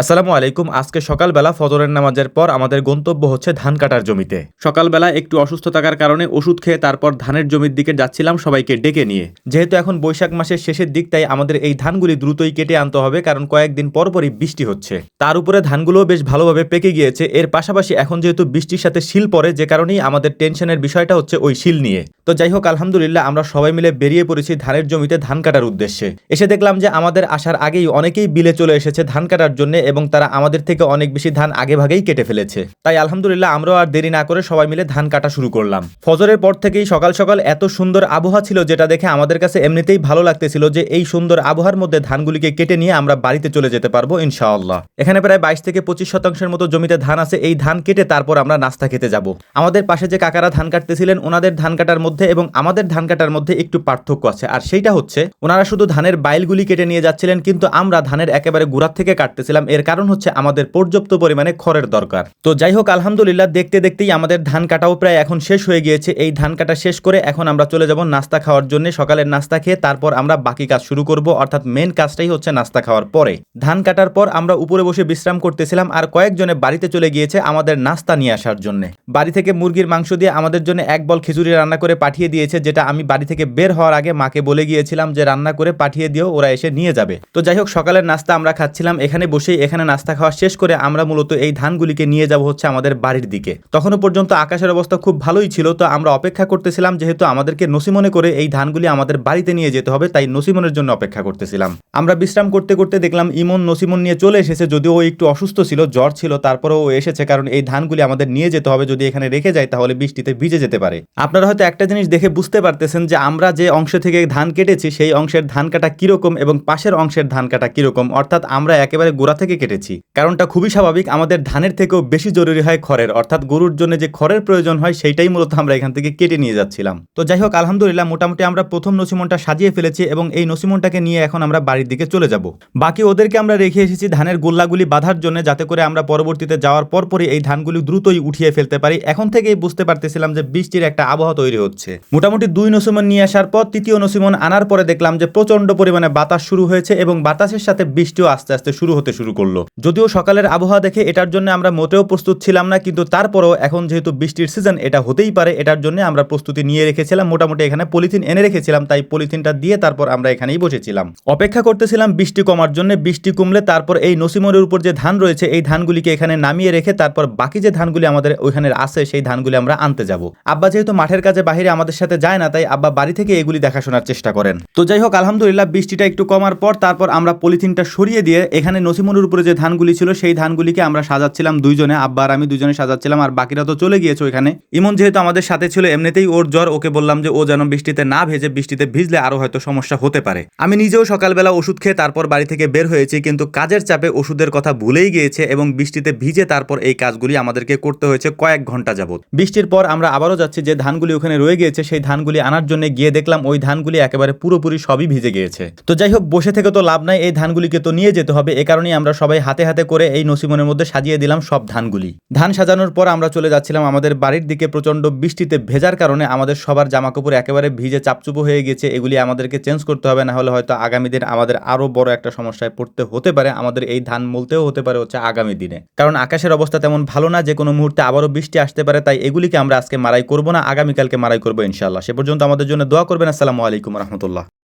আসসালামু আলাইকুম। আজকে সকালবেলা ফজরের নামাজের পর আমাদের গন্তব্য হচ্ছে ধান কাটার জমিতে। সকালবেলা একটু অসুস্থ থাকার কারণে ওষুধ খেয়ে তারপর ধানের জমির দিকে যাচ্ছিলাম সবাইকে ডেকে নিয়ে। যেহেতু এখন বৈশাখ মাসের শেষের দিক, তাই আমাদের এই ধানগুলি দ্রুতই কেটে আনতে হবে, কারণ কয়েকদিন পরপরই বৃষ্টি হচ্ছে। তার উপরে ধানগুলোও বেশ ভালোভাবে পেকে গিয়েছে। এর পাশাপাশি এখন যেহেতু বৃষ্টির সাথে শিল পড়ে, যে কারণেই আমাদের টেনশনের বিষয়টা হচ্ছে ওই শিল নিয়ে। তো যাই হোক, আলহামদুলিল্লাহ আমরা সবাই মিলে বেরিয়ে পড়েছি ধানের জমিতে ধান কাটার উদ্দেশ্যে। এসে দেখলাম যে আমাদের আসার আগেই অনেকেই বিলে চলে এসেছে ধান কাটার জন্য এবং তারা আমাদের থেকে অনেক বেশি ধান আগে ভাগেই কেটে ফেলেছে। তাই আলহামদুলিল্লাহ আমরাও আর দেরি না করে সবাই মিলে ধান কাটা শুরু করলাম। ফজরের পর থেকেই সকাল সকাল এত সুন্দর আবহাওয়া ছিল যেটা দেখে আমাদের কাছে এমনিতেই ভালো লাগতেছিল যে এই সুন্দর আবহাওয়ার মধ্যে ধানগুলিকে কেটে নিয়ে আমরা বাড়িতে চলে যেতে পারব, ইনশাআল্লাহ। এখানে প্রায় বাইশ থেকে পঁচিশ শতাংশের মতো জমিতে ধান আছে, এই ধান কেটে তারপর আমরা নাস্তা খেতে যাব। আমাদের পাশে যে কাকারা ধান কাটতেছিলেন, ওনাদের ধান কাটার মধ্যে এবং আমাদের ধান কাটার মধ্যে একটু পার্থক্য আছে। আর সেইটা হচ্ছে, ওনারা শুধু ধানের বাইলগুলি কেটে নিয়ে যাচ্ছিলেন, কিন্তু আমরা ধানের একেবারে গোড়ার থেকে কাটতেছিলাম। এর কারণ হচ্ছে আমাদের পর্যাপ্ত পরিমাণে খড়ের দরকার। তো যাই হোক, আলহামদুলিল্লাহ, দেখতে দেখতেই আমাদের ধান কাটাও প্রায় এখন শেষ হয়ে গিয়েছে। এই ধান কাটা শেষ করে এখন আমরা চলে যাব নাস্তা খাওয়ার জন্য। সকালের নাস্তা খেয়ে তারপর আমরা বাকি কাজ শুরু করব। অর্থাৎ মেন কাজটাই হচ্ছে নাস্তা খাওয়ার পরে। ধান কাটার পর আমরা উপরে বসে বিশ্রাম করতেছিলাম আর কয়েকজনে বাড়িতে চলে গিয়েছে আমাদের নাস্তা নিয়ে আসার জন্য। বাড়ি থেকে মুরগির মাংস দিয়ে আমাদের জন্য এক বল খিচুড়ি রান্না করে পাঠিয়ে দিয়েছে, যেটা আমি বাড়ি থেকে বের হওয়ার আগে মাকে বলে গিয়েছিলাম যে রান্না করে পাঠিয়ে দিও, ওরা এসে নিয়ে যাবে। তো যাই হোক, সকালের নাস্তা আমরা খাচ্ছিলাম। এখানে বসেই এখানে নাস্তা খাওয়া শেষ করে আমরা মূলত এই ধানগুলিকে নিয়ে যাব হচ্ছে আমাদের বাড়ির দিকে। তখনও পর্যন্ত আকাশের অবস্থা খুব ভালোই ছিল, তো আমরা অপেক্ষা করতেছিলাম যেহেতু আমাদেরকে নসিমনে করে এই ধানগুলি আমাদের বাড়িতে নিয়ে যেতে হবে, তাই নসিমনের জন্য অপেক্ষা করতেছিলাম। আমরা বিশ্রাম করতে করতে দেখলাম ইমন নসিমন নিয়ে চলে এসেছে, যদিও ও একটু অসুস্থ ছিল, জ্বর ছিল, তারপরেও ও এসেছে, কারণ এই ধানগুলি আমাদের নিয়ে যেতে হবে, যদি এখানে রেখে যায় তাহলে বৃষ্টিতে ভিজে যেতে পারে। আপনারা হয়তো একটা জিনিস দেখে বুঝতে পারতেছেন যে আমরা যে অংশ থেকে ধান কেটেছি, সেই অংশের ধান কাটা কীরকম এবং পাশের অংশের ধান কাটা কীরকম? অর্থাৎ আমরা একেবারে গোড়া থেকে কেটেছি। কারণটা খুবই স্বাভাবিক, আমাদের ধানের থেকেও বেশি জরুরি হয় খড়ের। অর্থাৎ গরুর জন্য যে খড়ের প্রয়োজন হয়, সেইটাই মূলত আমরা এখান থেকে কেটে নিয়ে যাচ্ছিলাম। তো যাই হোক, আলহামদুলিল্লাহ, মোটামুটি আমরা প্রথম নসিমনটা সাজিয়ে ফেলেছি এবং এই নসিমনটাকে নিয়ে এখন আমরা বাড়ির দিকে চলে যাব। বাকি ওদেরকে আমরা রেখে এসেছি ধানের গোল্লাগুলি বাঁধার জন্য, যাতে করে আমরা পরবর্তীতে যাওয়ার পরপরই এই ধানগুলি দ্রুতই উঠিয়ে ফেলতে পারি। এখন থেকেই বুঝতে পারতেছিলাম যে বৃষ্টির একটা আবহাওয়া তৈরি হচ্ছে। মোটামুটি দুই নসিমন নিয়ে আসার পর তৃতীয় নসিমন আনার পরে দেখলাম যে প্রচণ্ড পরিমাণে বাতাস শুরু হয়েছে এবং বাতাসের সাথে বৃষ্টিও আস্তে আস্তে শুরু হতে শুরু করল। যদিও সকালের আবহাওয়া দেখে এটার জন্য আমরা মোটেও প্রস্তুত ছিলাম না, কিন্তু তারপরেও এখন যেহেতু বৃষ্টির সিজন, এটা হতেই পারে। এটার জন্য আমরা প্রস্তুতি নিয়ে রেখেছিলাম। মোটামুটি এখানে পলিথিন এনে রেখেছিলাম, তাই পলিথিনটা দিয়ে তারপর আমরা এখানেই বসেছিলাম। অপেক্ষা করতেছিলাম বৃষ্টি কমার জন্য। বৃষ্টি কমলে তারপর এই নসিমনের উপর যে ধান রয়েছে, এই ধানগুলিকে এখানে নামিয়ে রেখে তারপর বাকি যে ধানগুলি আমাদের ওইখানে আছে, সেই ধানগুলি আমরা আনতে যাব। আব্বা যেহেতু মাঠের কাজে বাহিরে আমাদের সাথে যায় না, তাই আব্বা বাড়ি থেকে এগুলি দেখাশোনার চেষ্টা করেন। তো যাই হোক, আলহামদুলিল্লাহ বৃষ্টিটা একটু কমার পর তারপর আমরা পলিথিনটা সরিয়ে দিয়ে এখানে নসিমনের উপরে যে ধানগুলি ছিল, সেই ধানগুলিকে আমরা সাজাচ্ছিলাম দুইজনে, আব্বা আর আমি দুজনে সাজাচ্ছিলাম, আর বাকিরা তো চলে গিয়েছে ওইখানে। ইমন যেহেতু আমাদের সাথে ছিল, এমনিতেই ওর জ্বর, ওকে বললাম যে ও যেন বৃষ্টিতে না ভেজে বৃষ্টিতে ভিজলে আরও হয়তো সমস্যা হতে পারে। আমি নিজেও সকালবেলা ওষুধ খেয়ে তারপর বাড়ি থেকে বের হয়েছি, কিন্তু কাজের চাপে ওষুধের কথা ভুলেই গিয়েছে এবং বৃষ্টিতে ভিজে তারপর এই কাজগুলি আমাদেরকে করতে হয়েছে কয়েক ঘণ্টা যাবত বৃষ্টির পর আমরা আবারও যাচ্ছি যে ধানগুলি ওখানে রয়ে গিয়েছে, সেই ধানগুলি আনার জন্য গিয়ে দেখলাম ওই ধানগুলি একেবারে পুরোপুরি সবই ভিজে গিয়েছে। তো যাই হোক, বসে থেকে তো লাভ নাই, এই ধানগুলিকে তো নিয়ে যেতে হবে। এ কারণেই আমরা সবাই হাতে হাতে করে এই নসিমনের মধ্যে সাজিয়ে দিলাম সব ধানগুলি। ধান সাজানোর পর আমরা চলে যাচ্ছিলাম আমাদের বাড়ির দিকে প্রচণ্ড বৃষ্টিতে ভেজার কারণে আমাদের সবার জামা কাপড় একেবারে ভিজে চাপচুপো হয়ে গেছে এগুলি আমাদেরকে চেঞ্জ করতে হবে, না হলে হয়তো আগামী দিন আমাদের আরও বড় একটা সমস্যায় পড়তে হতে পারে। আমাদের এই ধান মলতেও হতে পারে হচ্ছে আগামী দিনে। কারণ আকাশের অবস্থা তেমন ভালো না, যে কোনো মুহূর্তে আবারও বৃষ্টি আসতে পারে, তাই এগুলিকে আমরা আজকে মারাই করব না, আগামীকালকে মারাই করব। ইনশাল্লাহ সে পর্যন্ত আমাদের জন্য দোয়া করবেন। আসসালামু আলাইকুম রহমতুল্লাহ।